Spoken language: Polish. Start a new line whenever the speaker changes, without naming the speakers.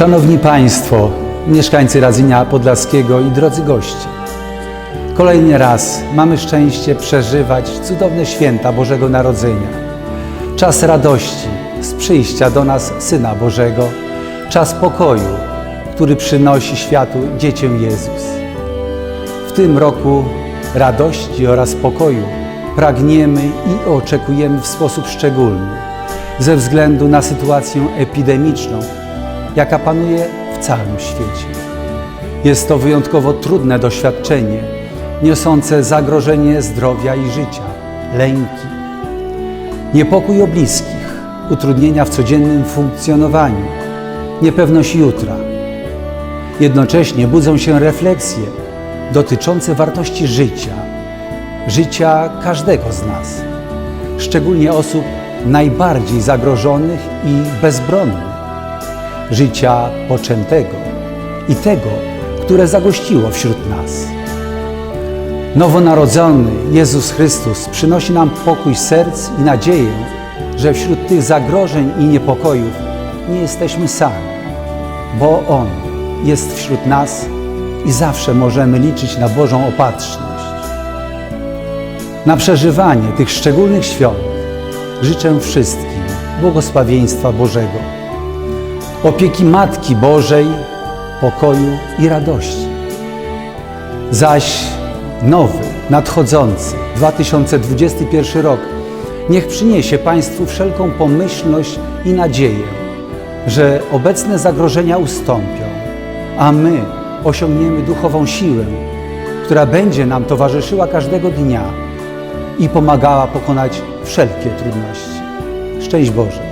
Szanowni Państwo, mieszkańcy Radzynia Podlaskiego i drodzy goście. Kolejny raz mamy szczęście przeżywać cudowne święta Bożego Narodzenia. Czas radości z przyjścia do nas Syna Bożego, czas pokoju, który przynosi światu Dziecię Jezus. W tym roku radości oraz pokoju pragniemy i oczekujemy w sposób szczególny ze względu na sytuację epidemiczną, jaka panuje w całym świecie. Jest to wyjątkowo trudne doświadczenie, niosące zagrożenie zdrowia i życia, lęki, niepokój o bliskich, utrudnienia w codziennym funkcjonowaniu, niepewność jutra. Jednocześnie budzą się refleksje dotyczące wartości życia, życia każdego z nas, szczególnie osób najbardziej zagrożonych i bezbronnych, życia poczętego i tego, które zagościło wśród nas. Nowonarodzony Jezus Chrystus przynosi nam pokój serc i nadzieję, że wśród tych zagrożeń i niepokojów nie jesteśmy sami, bo On jest wśród nas i zawsze możemy liczyć na Bożą opatrzność. Na przeżywanie tych szczególnych świąt życzę wszystkim błogosławieństwa Bożego, opieki Matki Bożej, pokoju i radości. Zaś nowy, nadchodzący 2021 rok niech przyniesie Państwu wszelką pomyślność i nadzieję, że obecne zagrożenia ustąpią, a my osiągniemy duchową siłę, która będzie nam towarzyszyła każdego dnia i pomagała pokonać wszelkie trudności. Szczęść Boże!